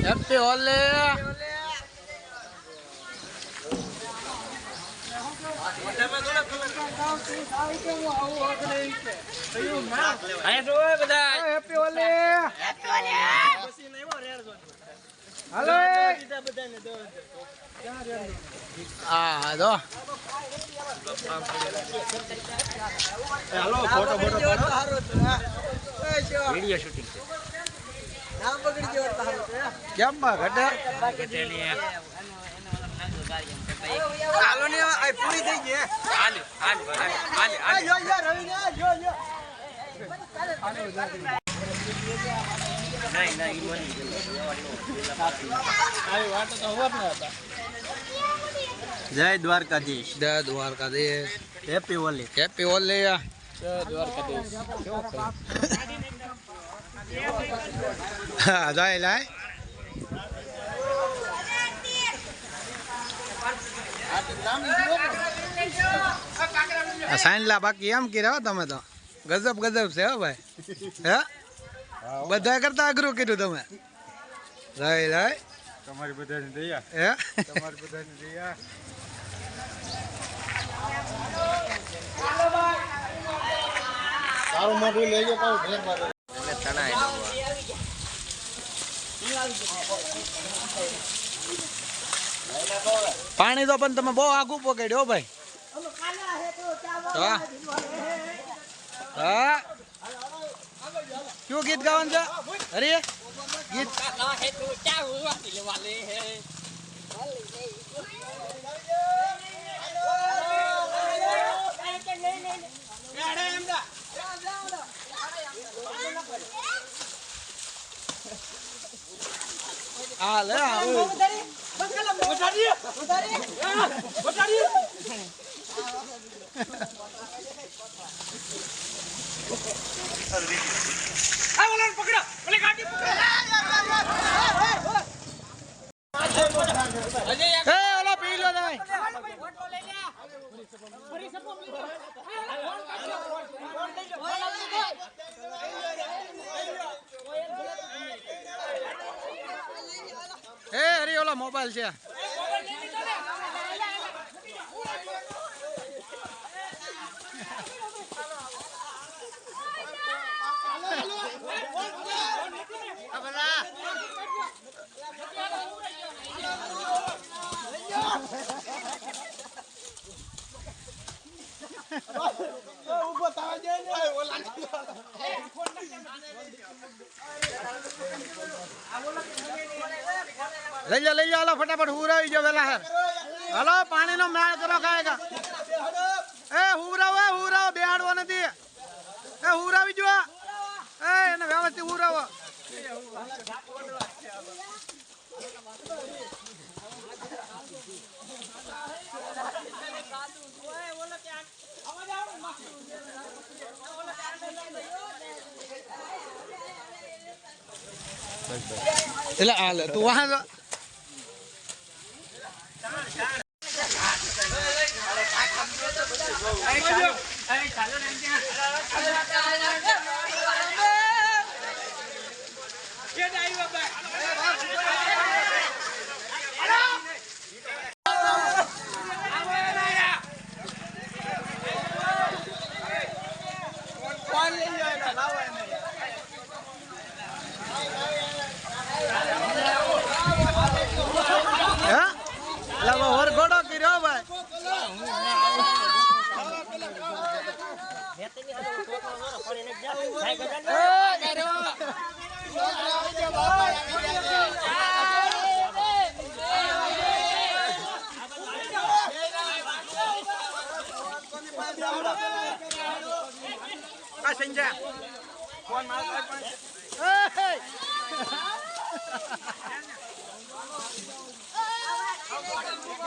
Happy Holi અહીંયા બધા. Happy Holi હાલો. હા હાલો ફોટો ફોટો વીડિયો શૂટિંગ કેમ માં ઘટે હાલો ને આ પૂરી થઈ ગઈ હાલ હાલ હાલ આ જો જો રવિ ને જો જો જય દ્વારકાધીશ. જય દ્વારકાધીશ. હેપી હોલી હેપી હોલી હા જાય લાય. આ સાઈનલા બાકી એમ કર્યા હો તમે તો. ગજબ ગજબ છે હો ભાઈ. હે? બધા કરતા અઘરું કર્યું તમે. રાય રાય તમારી બધાની દયા. હે? તમારી બધાની દયા. તારું મોઢું લેજો પાછું ઘેર મારે પાણી તો પણ તમે બહુ આગું પકડ્યો ભાઈ. કયું ગીત ગાવાનું છે? અરે ગીત. હા લે હા. એ ઓલો પી લો તમે એ હરી ઓલો મોબાઈલ છે લઈ જા લઈ જા, હાલો, ફટાફટ હુરાવી જો વેલા હે. હાલો, પાણીનો મેળ કરો ખાયગા એ હુરાવો એ હુરાવો બેહાડવો નથી. એ હુરાવી જો એ એને વ્યવસ્થિત હુરાવો એટલે તું વાહ જો. હે એટલે હવે વરઘોડો કર્યો ભાઈ આ સંજય એ,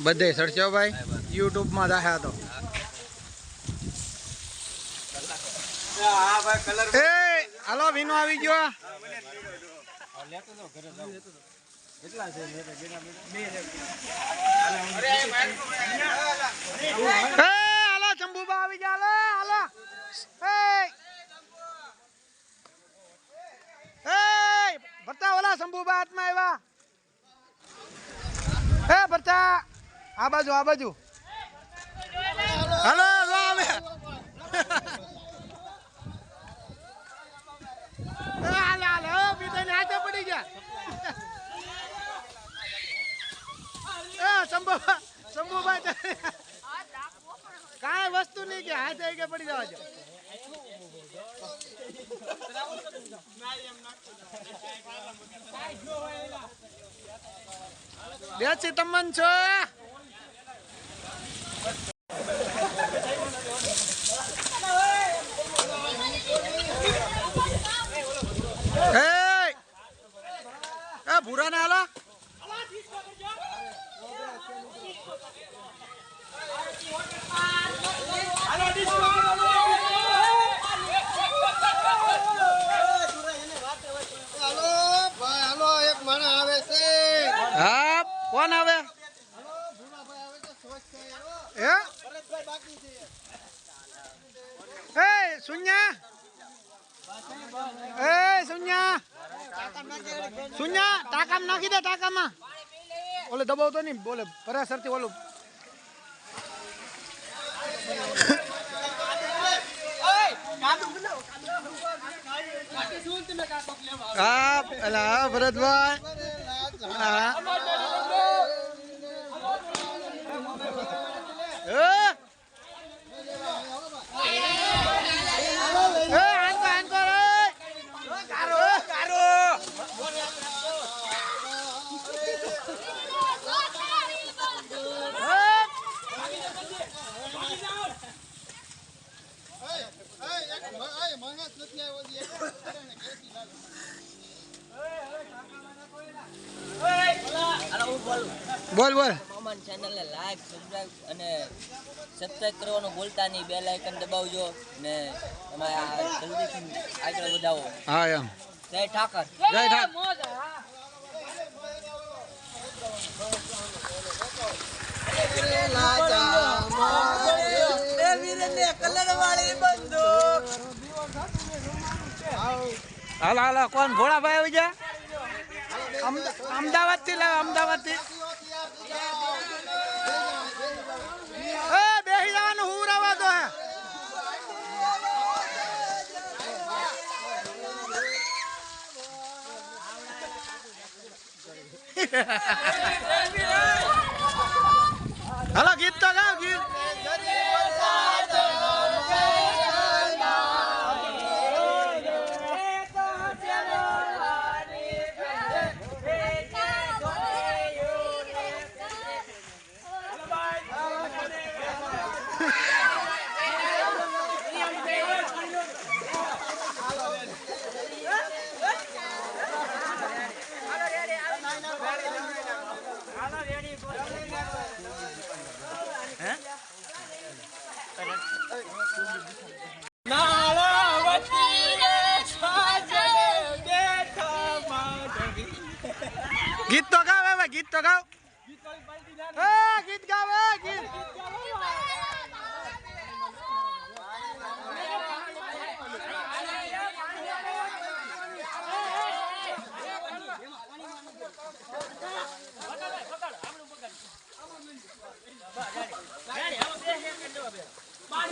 બધે સડશો ભાઈ યુટ્યુબમાં દાખ્યા તો. એ હાલો વિનો આવી ગયો. એ હાલો ચંબુબા આવી ગયા. હાલો હાલો. એ એ ભરતા ઓલા શંભુબા હાથમાં આવ્યા. હે ભરતા આ બાજુ આ બાજુ. હાલો આવે હાલે હાલે. હો બીજાને હાથે પડી ગયા. શંભુબા કાંઈ વસ્તુ નહીં કે હાથે કે પડી જવા જો બેસી છો એ એ ભૂરા ને હાલો હાલો ભાઈ હાલો એક માણસ આવે છે હા, કોણ આવે? હે? એ સુન્યા એ સુન્યા સુન્યા ટાકામાં નાખી દે, ટાકામાં. ઓલે દબાવતો નહીં, બોલે, પરાસરથી ઓલું હા પેલા ભરતભાઈ. હા એ એ આનકો આનકો રે કારો કારો માણસ નથી આવ્યો હજી. હાલો હું લાગે. બોલ બોલ. મોમન ચેનલને લાઈક સબસ્ક્રાઇબ અને સબસ્ક્રાઇબ કરવાનું ભૂલતા નહીં. બે લાઈકન દબાવજો ને તમે આ જલ્દીથી આગળ વધાવો. હા એમ. જય ઠાકર. જય ઠાક કલર વાળી બંદૂક. હાલો હાલો, કોણ? ભોળાભાઈ આવી જા અમદાવાદથી લાવ અમદાવાદથી બેહી જવાનું હું રવા દો હે. ગીત તો ગાવે ગીત તો ગાવ. ગીત ગાવ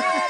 Yes!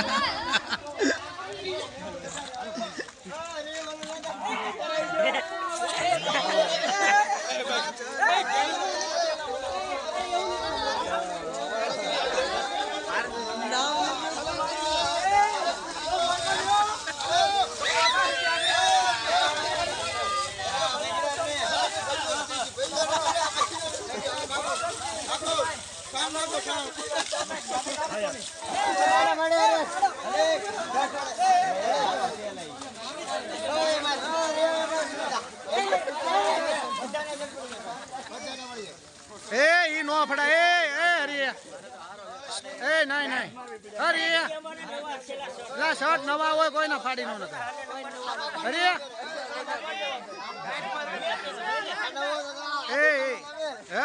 એ નહીં નહીં હરી લા શર્ટ નવા હોય કોઈને ફાડી નો નખાય હરી એ એ હે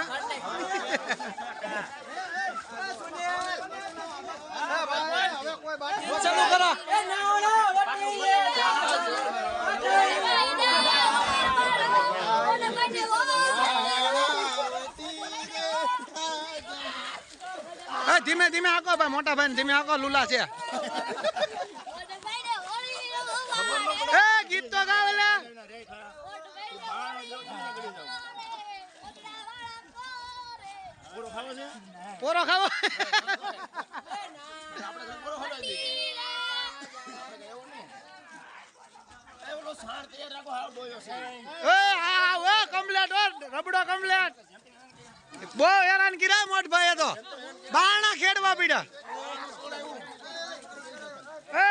ચાલુ કરો એ ધીમે ધીમે આકો ભાઈ, મોટા ભાઈ ધીમે આકો લુલા છે. એ, ગીત તો ગાવ લે. પોરો ખાવો. એ રબડો કમ્પ્લેટ બહુ હેરાન કર્યા મોટ ભાઈ તો. બાણા ખેડવા પીડા. એ.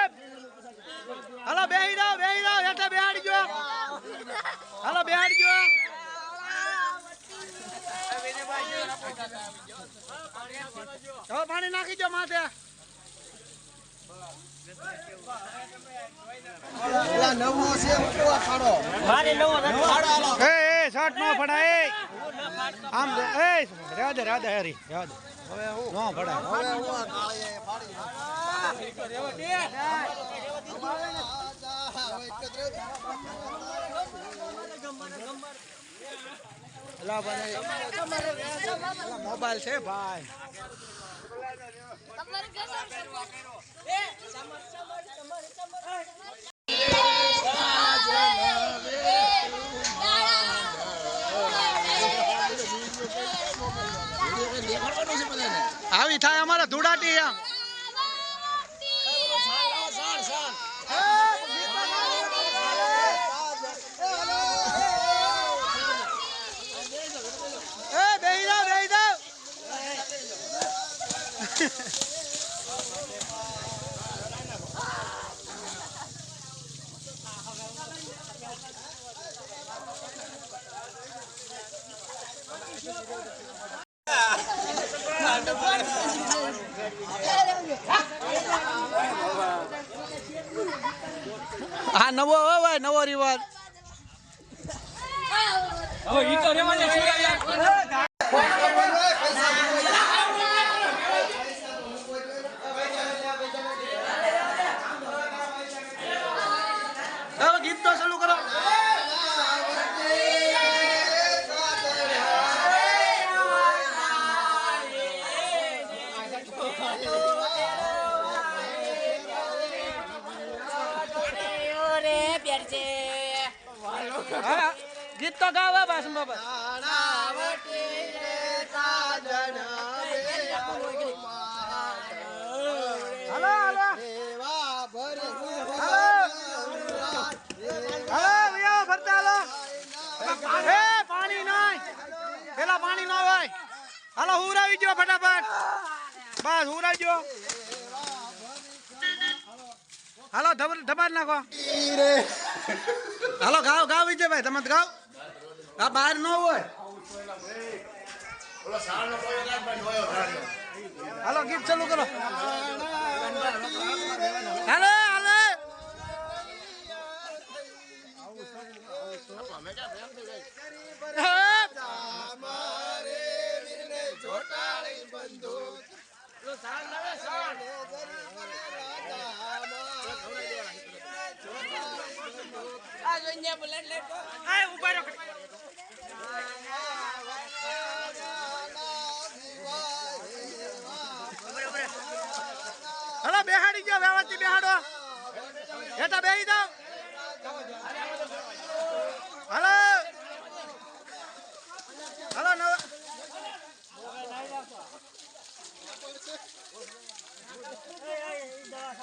હાલો બેહી જાઓ બેહી જાઓ હેઠે બેહાડી ગયો. હાલો બેહાડી ગયો. હવે પાણી નાખી દો માથે. પેલા નવો ખાડો એ શર્ટ નો ફડાય. આમ એ રાધે રાધે, હરી, રાધે. હવે નો ફડાય. મોબાઈલ છે ભાઈ. આવી થાય અમારે ધૂળાટી આમ હા નવો હોય નવો રિવાજ. ગીત તો ચાલુ હા, ગીત તો ગાવા બસ બાબા હાલો હાલો. એવા ભરે હાલો. હાલો વિયો ફરતા હાલો. એ પાણી નાય. પેલા પાણી ના હોય. હાલો હુરાવી ગયો ફટાફટ. બસ હુરાઈ ગયો હાલો ધબર ધબાર નાખો. હાલો ગાવ ગાવ વિજયભાઈ તમે ગાવ. આ બહાર ન હોય. હાલો ગીત ચાલુ કરો હાલો હાલો હા. આ ઊભા રહો. હલો બેહાડી ગયો વ્યવસ્થિત બેહાડો હેઠા બેહી જાઓ હલો હલો નવ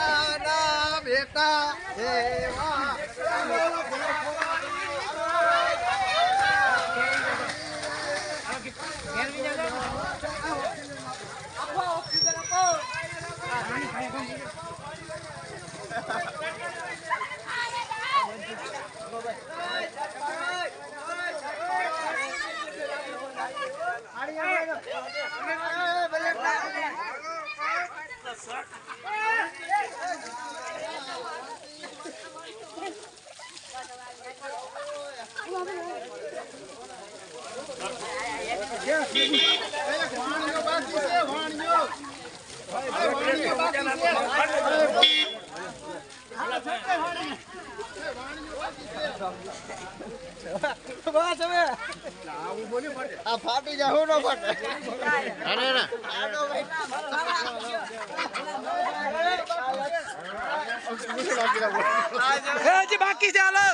રાજાના બેટા એવા બસ હવે આ ફાટી જાય હું ન ફાટે અરે ના એ હજી બાકી છે હાલો.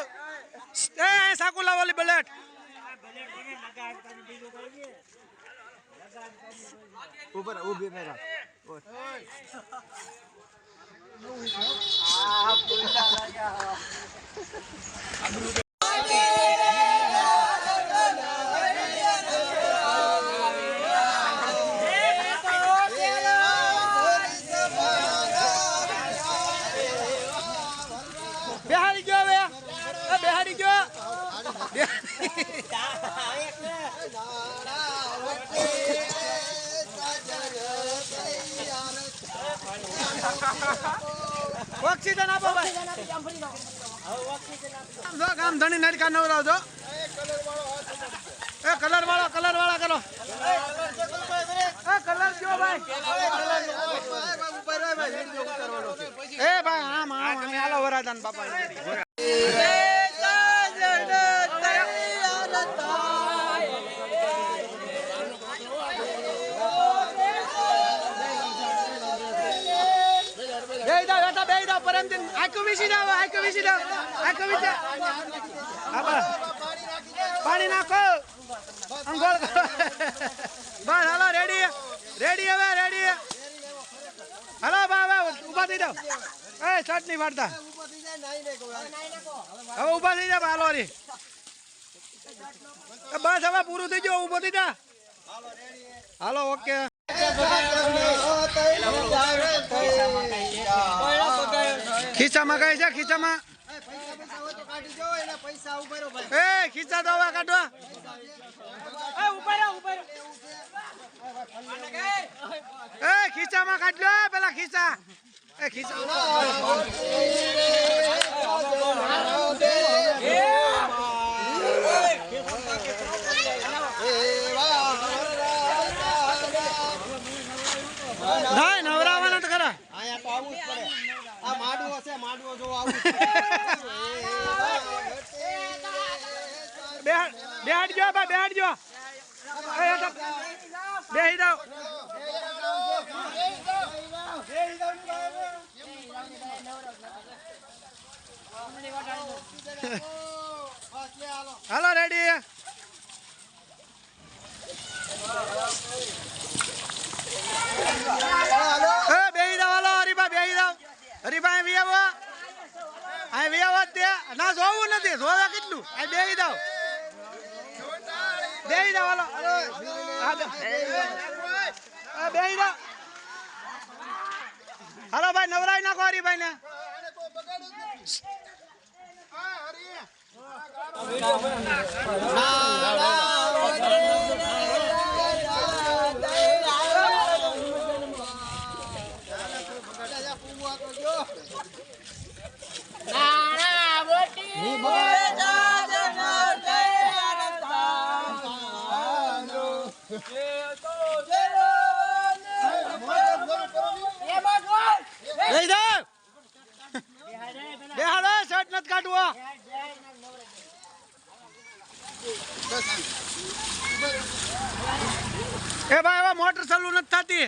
એ સાકુલા વાલી બલેટ. ઉપર ઊભી મેરા બેહાડી ગયો હવે એ બેહાડી ગયો ઓક્સિજન આપો ભાઈ. જો કામ ધણી નડકા નવરાવજો. એ કલર વાળો, કલર વાળા કરો. એ કલર કયો ભાઈ? એ ભાઈ, આમ આમ હાલો વરાદાન બાપા જાવ પરમદિન આખું વીસી જાવ આખું વીસી જાવ આખું વીસી પાણી નાખો. અંગોળ બસ, હાલો રેડી રેડી હવે રેડી હાલો, બા ઊભા થઈ જાવ એ શર્ટ નહીં હવે ઊભા થઈ જાવ હાલો રે બસ, હવે પૂરું થઈ ગયું, ઊભો થઈ જા. હાલો ઓકે ખીચામાં કઈ છે? ખીચામાં? એ, ખીચા દવા કાઢવા. એ, ખીચામાં કાઢ લો પેલા ખીચા. એ, ખીચા. નવરાવાના તો ખરા. અહીંયા તો આવું જ પડે આ માડવો છે માડવો જો આવું જ બેહાડ જો બા બેહાડજો જો બેહી જાવ હાલો રેડી એ બેહી જાવ હાલો હરીબા બેહી જાવ વી આવો અહીં વી આવો જ તે. ના, જોવું નથી. જોવા કેટલું? આ બેહી જાવ બે જાવ હાલો. બે- જાવ હાલો ભાઈ, નવરાઈ નાખો હરીભાઈ ને બેહી જાવ બેહાડો શર્ટ નથી એ ભાઈ હવે મોટર ચાલુ નથી થતી.